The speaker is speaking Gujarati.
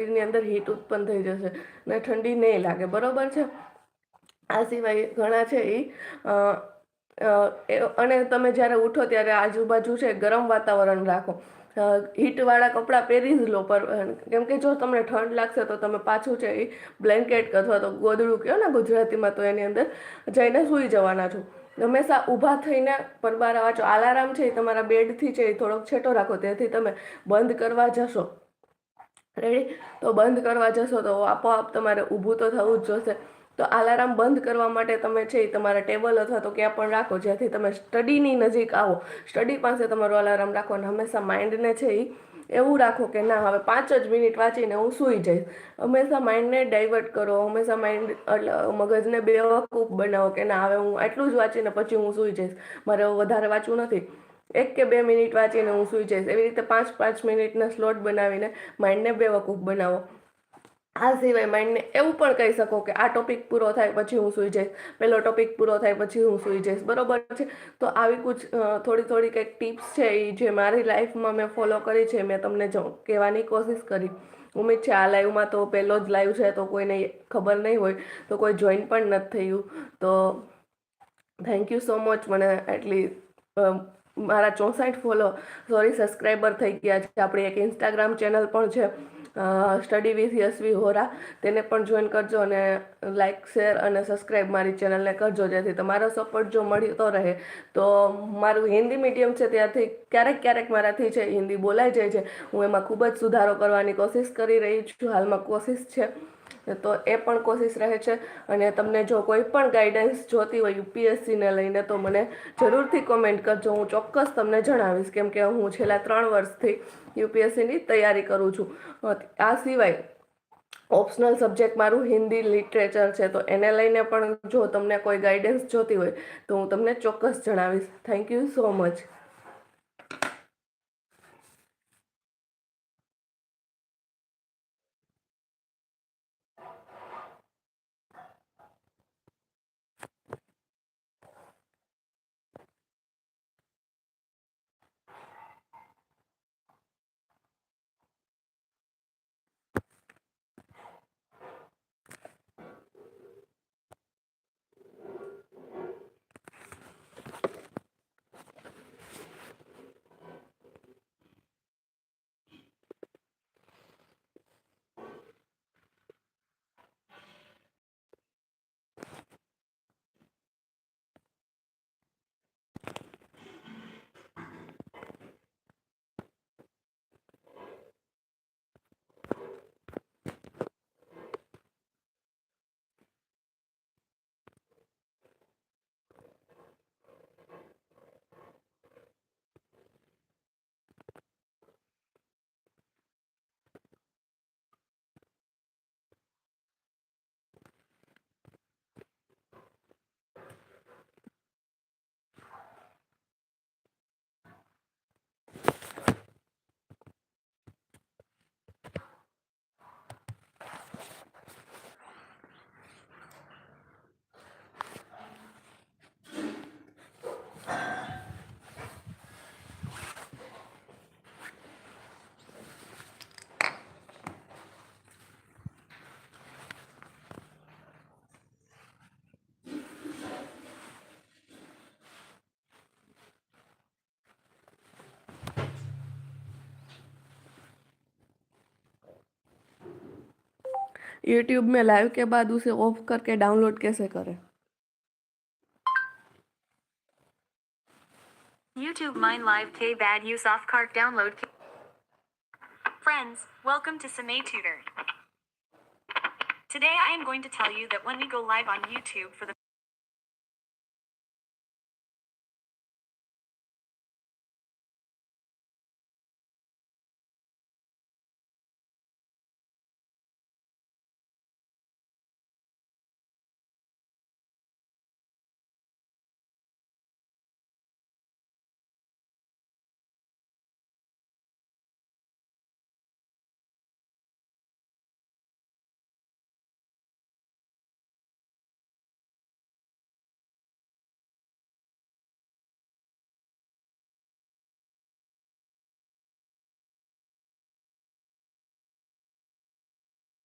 શરીરની અંદર હીટ ઉત્પન્ન થઈ જશે ને ઠંડી નહીં લાગે, બરોબર છે? આ સિવાય ઘણા છે એ, અને તમે જ્યારે ઉઠો ત્યારે આજુબાજુ છે ગરમ વાતાવરણ રાખો. હીટવાળા કપડાં પહેરી જ લો, પર, કેમ કે જો તમને ઠંડ લાગશે તો તમે પાછું છે એ બ્લેન્કેટ અથવા તો ગોદડું કહો ને ગુજરાતીમાં તો એની અંદર જઈને સૂઈ જવાના છો. હંમેશા ઊભા થઈને પરબારા વાંચો. આલારામ છે એ તમારા બેડથી છે એ થોડોક છેટો રાખો, તેથી તમે બંધ કરવા જશો. રેડી તો બંધ કરવા જશો તો આપોઆપ તમારે ઊભું તો થવું જ જોશે. તો અલાર્મ બંધ કરવા માટે તમે છે એ તમારા ટેબલ અથવા તો ક્યાં પણ રાખો જ્યાંથી તમે સ્ટડીની નજીક આવો. સ્ટડી પાસે તમારો અલાર્મ રાખો અને હંમેશા માઇન્ડને છે એ એવું રાખો કે ના, હવે પાંચ જ મિનિટ વાંચીને હું સૂઈ જઈશ. હંમેશા માઇન્ડને ડાયવર્ટ કરો. હંમેશા માઇન્ડ એટલે મગજને બેવકૂફ બનાવો કે ના, હવે હું આટલું જ વાંચીને પછી હું સૂઈ જઈશ. મારે વધારે વાંચવું નથી. એક કે બે મિનિટ વાંચીને હું સૂઈ જઈશ. એવી રીતે પાંચ પાંચ મિનિટના સ્લોટ બનાવીને માઇન્ડને બેવકૂફ બનાવો. આ સિવાય માઇન્ડને એવું પણ કહી શકો કે આ ટોપિક પૂરો થાય પછી હું સૂઈ જઈશ. પેલો ટોપિક પૂરો થાય પછી હું સૂઈ જઈશ. બરોબર છે? તો આવી કુછ થોડી થોડી કંઈક ટિપ્સ છે એ જે મારી લાઈફમાં મેં ફોલો કરી છે મેં તમને જ કહેવાની કોશિશ કરી. ઉમેદ છે આ લાઈવમાં તો પહેલો જ લાઈવ છે તો કોઈને ખબર નહીં હોય તો કોઈ જોઈન પણ નથી થયું. તો થેન્ક યુ સો મચ મને આટલી અ, મારા ચોસઠ ફોલો સોરી સબસ્ક્રાઈબર થઈ ગયા છે. આપણી એક ઇન્સ્ટાગ્રામ ચેનલ પણ છે સ્ટડી વિથ યશવી હોરા તેને પણ જોઈન કરજો અને લાઇક શેર અને સબસ્ક્રાઈબ મારી ચેનલને કરજો, જેથી તમારો સપોર્ટ જો મળતો રહે. તો મારું હિન્દી મીડિયમ છે ત્યારથી ક્યારેક ક્યારેક મારાથી છે, હિન્દી બોલાઈ જાય છે. હું એમાં ખૂબ જ સુધારો કરવાની કોશિશ કરી રહી છું, હાલમાં કોશિશ છે. તો એ પણ કોશિશ રહે છે અને તમને જો કોઈ પણ ગાઈડન્સ જોતી હોય યુપીએસસીને લઈને તો મને જરૂરથી કોમેન્ટ કરજો. હું ચોક્કસ તમને જણાવીશ કેમ કે હું છેલ્લા ત્રણ વર્ષથી યુપીએસસીની તૈયારી કરું છું. આ સિવાય ઓપ્શનલ સબ્જેક્ટ મારું હિન્દી લિટરેચર છે, તો એને લઈને પણ જો તમને કોઈ ગાઈડન્સ જોતી હોય તો હું તમને ચોક્કસ જણાવીશ. Thank you so much YouTube में लाइव के बाद उसे ऑफ़ करके डाउनलोड कैसे करें YouTube Mine Live K Bad Use Off Cart Download. Friends, welcome to Same Tutor. Today I am going to tell you that when we go live on YouTube for the